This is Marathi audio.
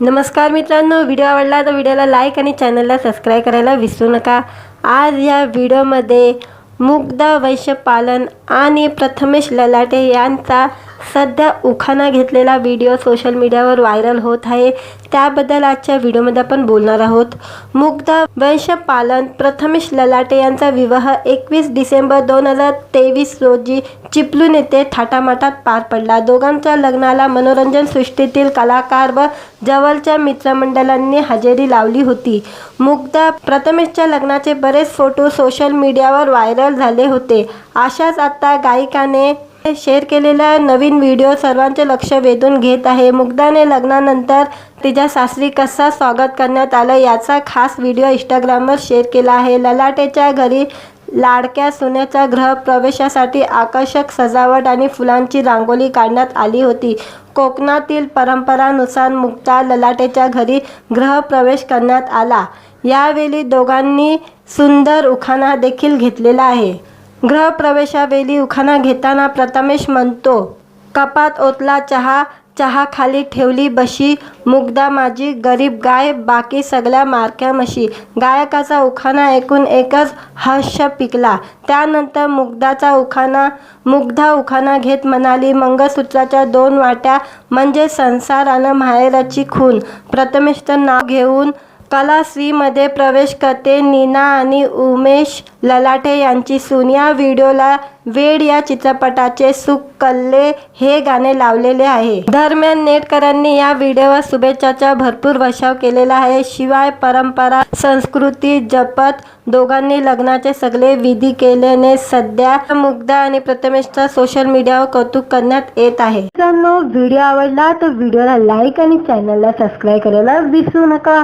नमस्कार मित्रांनो व्हिडिओ आवडला तर व्हिडिओला लाईक आणि चॅनलला सबस्क्राईब करायला विसरू नका. आज या व्हिडिओमध्ये मुग्धा वैश्यपालन आणि प्रथमेश ललाटे यांचा सध्या उखाणा घेतलेला व्हिडिओ सोशल मीडियावर व्हायरल होत आहे. त्याबद्दल आजच्या व्हिडिओमध्ये आपण बोलणार आहोत. मुग्धा वंशपालन प्रथमेश ललाटे यांचा विवाह एकवीस डिसेंबर दोन हजार तेवीस रोजी चिपलून येथे थाटामाटात पार पडला. दोघांच्या लग्नाला मनोरंजन सृष्टीतील कलाकार व जवळच्या मित्रमंडळांनी हजेरी लावली होती. मुग्धा प्रथमेशच्या लग्नाचे बरेच फोटो सोशल मीडियावर व्हायरल झाले होते. अशाच आता गायिकाने शेअर केलेला नवीन व्हिडिओ सर्वांचे लक्ष वेधून घेत आहे. मुग्धाने लग्नानंतर तिच्या सासरी कसा स्वागत करण्यात आलं याचा खास व्हिडिओ इंस्टाग्रामवर शेअर केला आहे. ललाटेच्या घरी लाडक्या सोन्याच्या गृहप्रवेशासाठी आकर्षक सजावट आणि फुलांची रांगोळी काढण्यात आली होती. कोकणातील परंपरानुसार मुक्ता ललाटेच्या घरी गृहप्रवेश करण्यात आला. यावेळी दोघांनी सुंदर उखाणा देखील घेतलेला आहे. गृहप्रवेशावेळी उखाणा घेताना प्रथमेश म्हणतो कपात ओतला चहा चहा खाली ठेवली बशी मुग्धा माझी गरीब गाय बाकी सगळ्या मारक्या म्हशी. गायकाचा उखाणा ऐकून एकच हर्ष पिकला. त्यानंतर मुग्धाचा उखाणा मुग्धा उखाणा घेत म्हणाली मंगळसूत्राच्या दोन वाट्या म्हणजे संसार आणि माहेराची खून. प्रथमेशचं नाव घेऊन कलाश्रीमध्ये प्रवेश करते नीना आणि उमेश ललाटे यांची सून. या व्हिडिओला वेड या चित्रपटाचे सुख कल्ले हे गाणे लावलेले आहे. दरम्यान नेटकरांनी या व्हिडिओवर शुभेच्छाचा भरपूर वर्षाव केलेला आहे. शिवाय परंपरा संस्कृती जपत दोघांनी लग्नाचे सगळे विधी केल्याने सध्या मुग्धा आणि प्रथमेशचा सोशल मीडियावर कौतुक करण्यात येत आहे. मित्रांनो व्हिडिओ आवडला तर व्हिडिओला लाईक आणि चॅनलला सबस्क्राईब करायला विसरू नका.